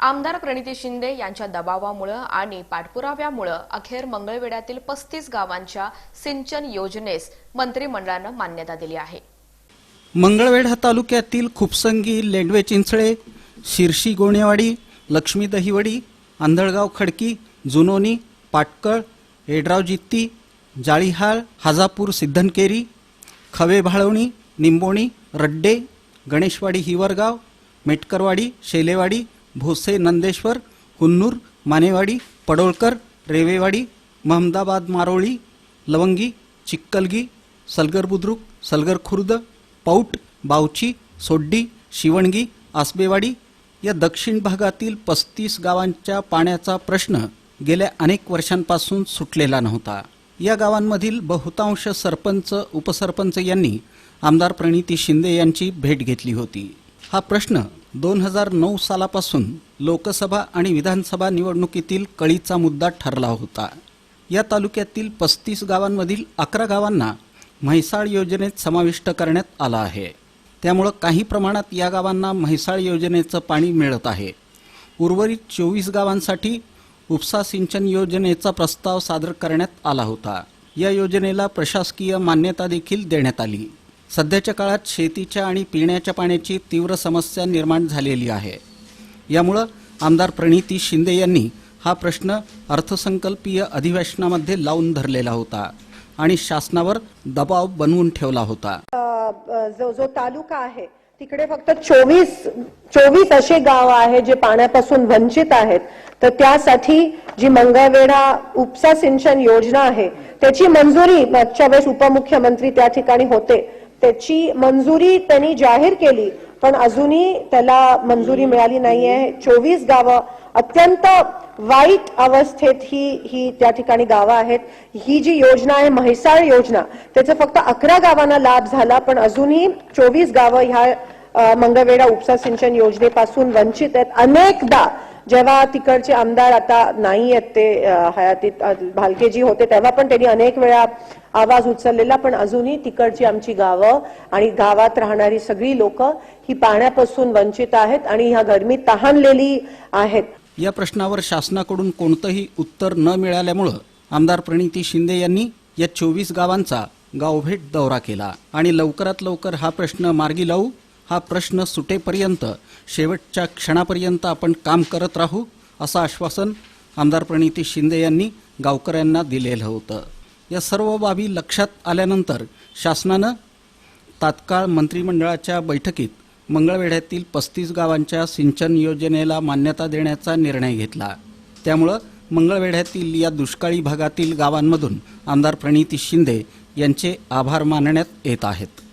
आमदार प्रणिती शिंदे यांच्या दबावामुळं आणि पाठपुराव्यामुळं अखेर मंगळवेढ्यातील पस्तीस गावांच्या सिंचन योजनेस मंत्रिमंडळानं मान्यता दिली आहे. मंगळवेढा तालुक्यातील खुपसंगी लेंडवे चिंचळे शिरशी गोणेवाडी लक्ष्मी दहिवडी आंधळगाव खडकी जुनोनी पाटकळ एडराव जित्ती जाळीहाळ हाजापूर सिद्धनकेरी खवे भाळवणी निंबोणी रड्डे गणेशवाडी हिवरगाव मेटकरवाडी शेलेवाडी भोसे नंदेश्वर हुन्नूर मानेवाडी पडोळकर रेवेवाडी महमदाबाद मारोळी लवंगी चिक्कलगी सलगर बुद्रुक सलगर खुर्द पौट बावची सोड्डी शिवणगी आसबेवाडी या दक्षिण भागातील पस्तीस गावांच्या पाण्याचा प्रश्न गेल्या अनेक वर्षांपासून सुटलेला नव्हता. या गावांमधील बहुतांश सरपंच उपसरपंच यांनी आमदार प्रणिती शिंदे यांची भेट घेतली होती. हा प्रश्न दोन हजार नऊ सालापासून लोकसभा आणि विधानसभा निवडणुकीतील कळीचा मुद्दा ठरला होता. या तालुक्यातील पस्तीस गावांमधील अकरा गावांना म्हैसाळ योजनेत समाविष्ट करण्यात आला आहे. त्यामुळं काही प्रमाणात या गावांना म्हैसाळ योजनेचं पाणी मिळत आहे. उर्वरित चोवीस गावांसाठी उपसा सिंचन योजनेचा प्रस्ताव सादर करण्यात आला होता. या योजनेला प्रशासकीय मान्यता देखील देण्यात आली. सध्याच्या काळात शेतीच्या आणि पिण्याच्या पाण्याची तीव्र समस्या निर्माण झालेली आहे. यामुळं आमदार प्रणिती शिंदे यांनी हा प्रश्न अर्थसंकल्पीय अधिवेशनामध्ये लावून धरलेला होता आणि शासनावर दबाव बनवून ठेवला होता. जो जो तालुका आहे तिकडे फक्त चोवीस चोवीस असे गाव आहे जे पाण्यापासून वंचित आहेत. तर त्यासाठी जी मंगळवेढा उपसा सिंचन योजना आहे त्याची मंजुरी मागच्या वेळेस उपमुख्यमंत्री त्या ठिकाणी होते. त्याची मंजुरी त्यांनी जाहीर केली पण अजूनही त्याला मंजुरी मिळाली नाहीये. चोवीस गावं अत्यंत वाईट अवस्थेत ही ही त्या ठिकाणी गावं आहेत. ही जी योजना आहे म्हैसाळ योजना त्याचा फक्त अकरा गावांना लाभ झाला पण अजूनही चोवीस गावं ह्या मंगळवेढा उपसा सिंचन योजनेपासून वंचित आहेत. अनेकदा जेव्हा तिकडचे आमदार आता नाही आहेत ते हयातीत भालकेजी होते तेव्हा पण त्यांनी अनेक वेळा आवाज उचललेला पण अजूनही तिकडची आमची गावं आणि गावात राहणारी सगळी लोक ही पाण्यापासून वंचित आहेत आणि ह्या गरमीत तहानलेली आहेत. या प्रश्नावर शासनाकडून कोणतंही उत्तर न मिळाल्यामुळं आमदार प्रणिती शिंदे यांनी या चोवीस गावांचा गावभेट दौरा केला. आणि लवकरात लवकर हा प्रश्न मार्गी लावू हा प्रश्न सुटेपर्यंत शेवटच्या क्षणापर्यंत आपण काम करत राहू असं आश्वासन आमदार प्रणिती शिंदे यांनी गावकऱ्यांना दिलेलं होतं. या सर्व बाबी लक्षात आल्यानंतर शासनानं तात्काळ मंत्रिमंडळाच्या बैठकीत मंगळवेढ्यातील पस्तीस गावांच्या सिंचन योजनेला मान्यता देण्याचा निर्णय घेतला. त्यामुळं मंगळवेढ्यातील या दुष्काळी भागातील गावांमधून आमदार प्रणिती शिंदे यांचे आभार मानण्यात येत आहेत.